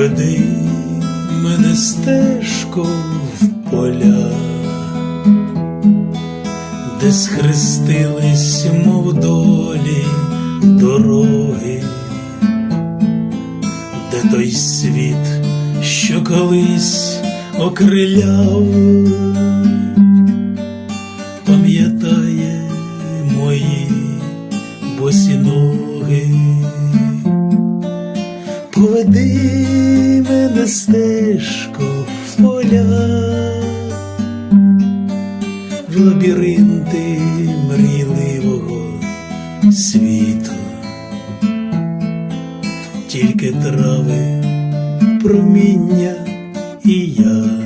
Поведи мене стежко в поля, де схрестились, мов долі дороги, де той світ, що колись окриляв, пам'ятає мої босі ноги. Поведи мене стежко в поля, в лабіринти мрійливого світу, тільки трави, проміння і я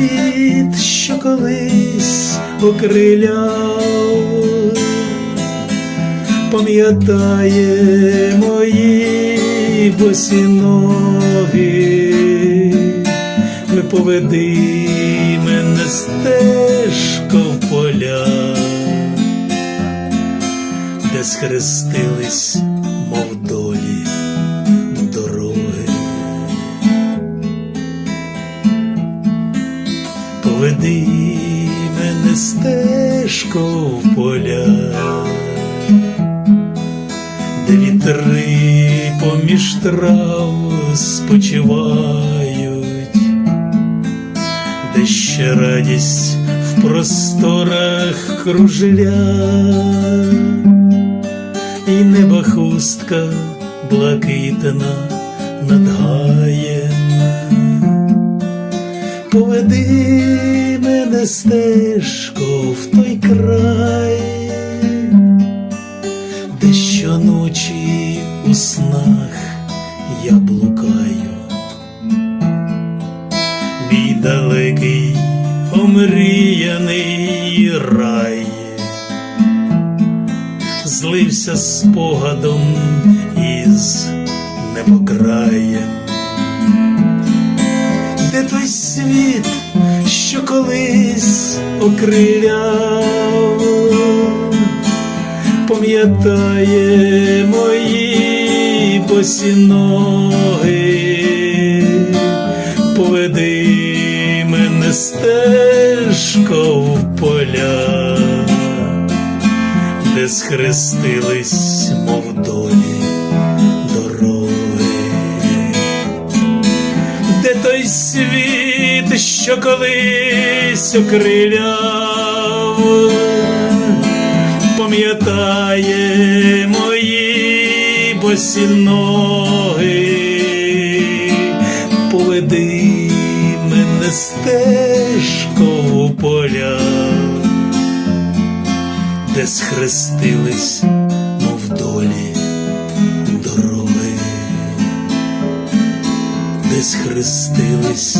світ, що колись окриляв, пам'ятає мої босі ноги, ви поведи мене стежко в поля, де схрестились, мов Поведи мене стежко в поля, де вітри поміж трав спочивають, де ще радість в просторах кружля, і неба хустка блакитна над гаєм. Поведи мене стежко в той край, де щоночі у снах я блукаю, мій далекий омріяний рай, злився спогадом із небокраєм де той світ, що колись окриляв, пам'ятає мої босі ноги, поведи мене стежко в поля, де схрестились, мов долі що колись окриляв, пам'ятає мої босі ноги, поведи мене стежко в поля, де схрестились, мов долі схрестились,